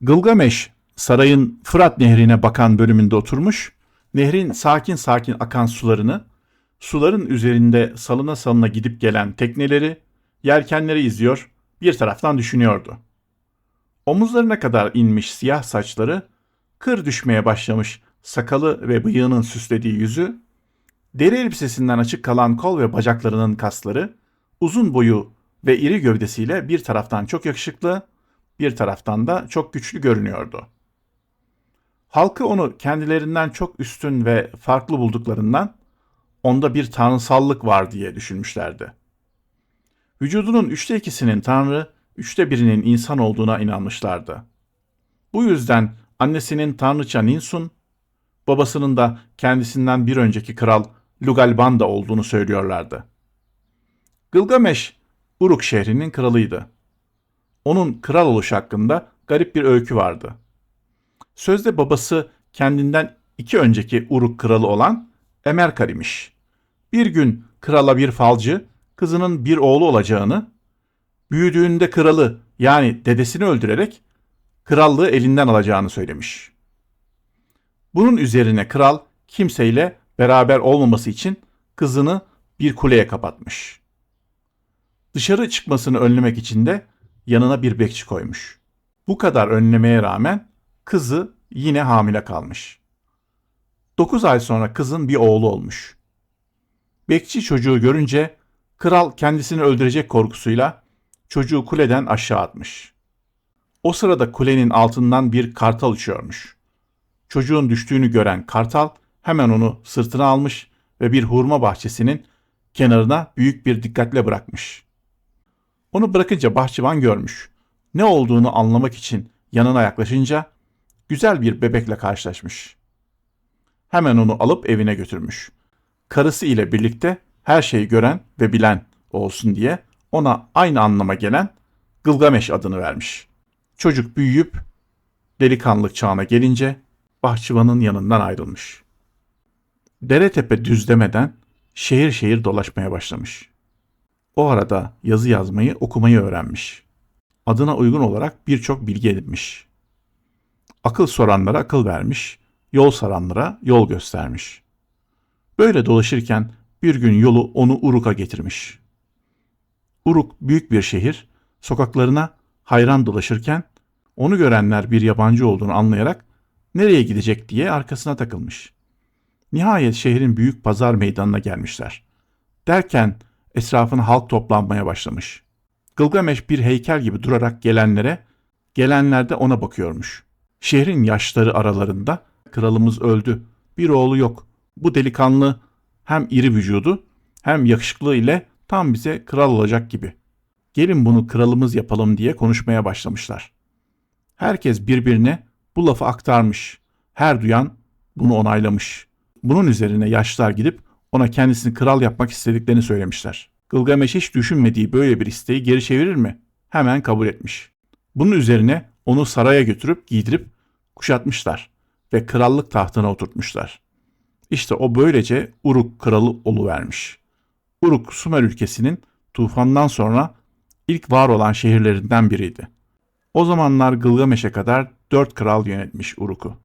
Gılgameş sarayın Fırat Nehri'ne bakan bölümünde oturmuş, nehrin sakin sakin akan sularını, suların üzerinde salına salına gidip gelen tekneleri, yelkenleri izliyor, bir taraftan düşünüyordu. Omuzlarına kadar inmiş siyah saçları, kır düşmeye başlamış sakalı ve bıyığının süslediği yüzü, deri elbisesinden açık kalan kol ve bacaklarının kasları, uzun boyu ve iri gövdesiyle bir taraftan çok yakışıklı, bir taraftan da çok güçlü görünüyordu. Halkı onu kendilerinden çok üstün ve farklı bulduklarından onda bir tanrısallık var diye düşünmüşlerdi. Vücudunun üçte ikisinin tanrı, üçte birinin insan olduğuna inanmışlardı. Bu yüzden annesinin tanrıça Ninsun, babasının da kendisinden bir önceki kral Lugalbanda olduğunu söylüyorlardı. Gılgameş, Uruk şehrinin kralıydı. Onun kral oluşu hakkında garip bir öykü vardı. Sözde babası kendinden iki önceki Uruk kralı olan Emerkar imiş. Bir gün krala bir falcı kızının bir oğlu olacağını, büyüdüğünde kralı yani dedesini öldürerek krallığı elinden alacağını söylemiş. Bunun üzerine kral kimseyle beraber olmaması için kızını bir kuleye kapatmış. Dışarı çıkmasını önlemek için de yanına bir bekçi koymuş. Bu kadar önlemeye rağmen kızı yine hamile kalmış. 9 ay sonra kızın bir oğlu olmuş. Bekçi çocuğu görünce kral kendisini öldürecek korkusuyla çocuğu kuleden aşağı atmış. O sırada kulenin altından bir kartal uçuyormuş. Çocuğun düştüğünü gören kartal hemen onu sırtına almış ve bir hurma bahçesinin kenarına büyük bir dikkatle bırakmış. Onu bırakınca bahçıvan görmüş. Ne olduğunu anlamak için yanına yaklaşınca güzel bir bebekle karşılaşmış. Hemen onu alıp evine götürmüş. Karısı ile birlikte her şeyi gören ve bilen olsun diye ona aynı anlama gelen Gılgameş adını vermiş. Çocuk büyüyüp delikanlık çağına gelince bahçıvanın yanından ayrılmış. Dere tepe düz demeden şehir şehir dolaşmaya başlamış. O arada yazı yazmayı, okumayı öğrenmiş. Adına uygun olarak birçok bilgi edinmiş. Akıl soranlara akıl vermiş, yol saranlara yol göstermiş. Böyle dolaşırken bir gün yolu onu Uruk'a getirmiş. Uruk büyük bir şehir, sokaklarına hayran dolaşırken onu görenler bir yabancı olduğunu anlayarak nereye gidecek diye arkasına takılmış. Nihayet şehrin büyük pazar meydanına gelmişler. Derken etrafına halk toplanmaya başlamış. Gılgameş bir heykel gibi durarak gelenlere, gelenler de ona bakıyormuş. Şehrin yaşları aralarında kralımız öldü, bir oğlu yok. Bu delikanlı hem iri vücudu hem yakışıklı ile tam bize kral olacak gibi. Gelin bunu kralımız yapalım diye konuşmaya başlamışlar. Herkes birbirine bu lafı aktarmış. Her duyan bunu onaylamış. Bunun üzerine yaşlılar gidip ona kendisini kral yapmak istediklerini söylemişler. Gılgameş hiç düşünmediği böyle bir isteği geri çevirir mi? Hemen kabul etmiş. Bunun üzerine onu saraya götürüp giydirip kuşatmışlar ve krallık tahtına oturtmuşlar. İşte o böylece Uruk kralı oluvermiş. Uruk Sumer ülkesinin tufandan sonra ilk var olan şehirlerinden biriydi. O zamanlar Gılgameş'e kadar dört kral yönetmiş Uruk'u.